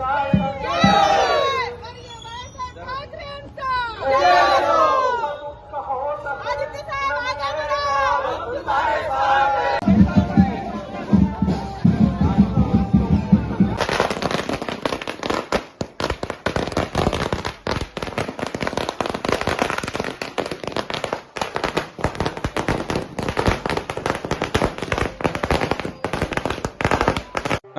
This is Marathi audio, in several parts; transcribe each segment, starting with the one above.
Jai Maria Mãe Santa! Jai!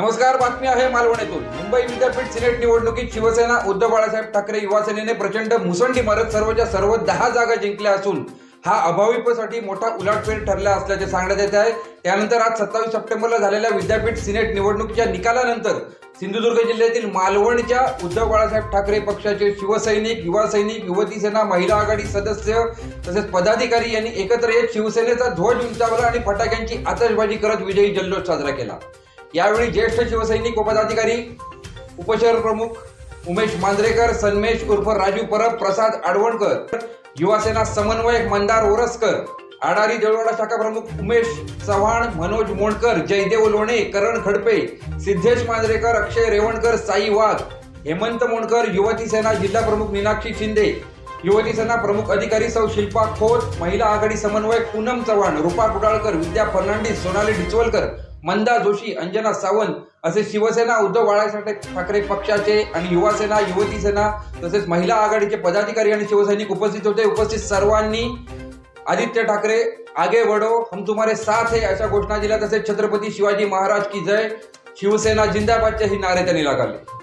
नमस्कार बातमी आहे मालवणीतून. मुंबई विद्यापीठ सिनेट निवडणुकीत शिवसेना उद्धव बाळासाहेब ठाकरे युवा सेनेने प्रचंड मुसंडी मारत सर्वच्या सर्व दहा जागा जिंकल्या असून हा अभाविपसाठी मोठा उलाटफेर ठरला असल्याचे सांगण्यात येत आहे. त्यानंतर आज सत्तावीस सप्टेंबरला झालेल्या विद्यापीठ सिनेट निवडणुकीच्या निकालानंतर सिंधुदुर्ग जिल्ह्यातील मालवणच्या उद्धव बाळासाहेब ठाकरे पक्षाचे शिवसैनिक युवा सैनिक युवती सेना महिला आघाडी सदस्य तसेच पदाधिकारी यांनी एकत्र येत शिवसेनेचा ध्वज उंचावला आणि फटाक्यांची आतषबाजी करत विजयी जल्लोष साजरा केला. यावेळी ज्येष्ठ शिवसैनिक व पदाधिकारी उपशहर प्रमुख उमेश मांजरेकर सन्मेश उर्फ राजू परब प्रसाद आडवणकर युवासेना समन्वयक मंदार ओरसकर आडारी देवळवाडा शाखा प्रमुख उमेश चव्हाण मनोज मोंडकर जयदेव लोणे करण खडपे सिद्धेश मांजरेकर अक्षय रेवणकर साई वाघ हेमंत मोंडकर युवती सेना जिल्हा प्रमुख मीनाक्षी शिंदे युवती सेना प्रमुख अधिकारी सौ शिल्पा खोत महिला आघाडी समन्वयक पूनम चव्हाण रुपा कुडाळकर विद्या फर्नांडिस सोनाली डिचवलकर मंदा जोशी अंजना सावंत असे शिवसेना उद्धव बाळासाहेब ठाकरे पक्षाचे आणि युवा सेना युवती सेना तसेच महिला आघाडीचे पदाधिकारी आणि शिवसैनिक उपस्थित होते. उपस्थित सर्वांनी आदित्य ठाकरे आगे वडो हम तुम्हारे साथ है अशा घोषणा दिल्या. तसेच छत्रपती शिवाजी महाराज की जय. शिवसेना जिंदाबादचे ही नारे त्यांनी लागले.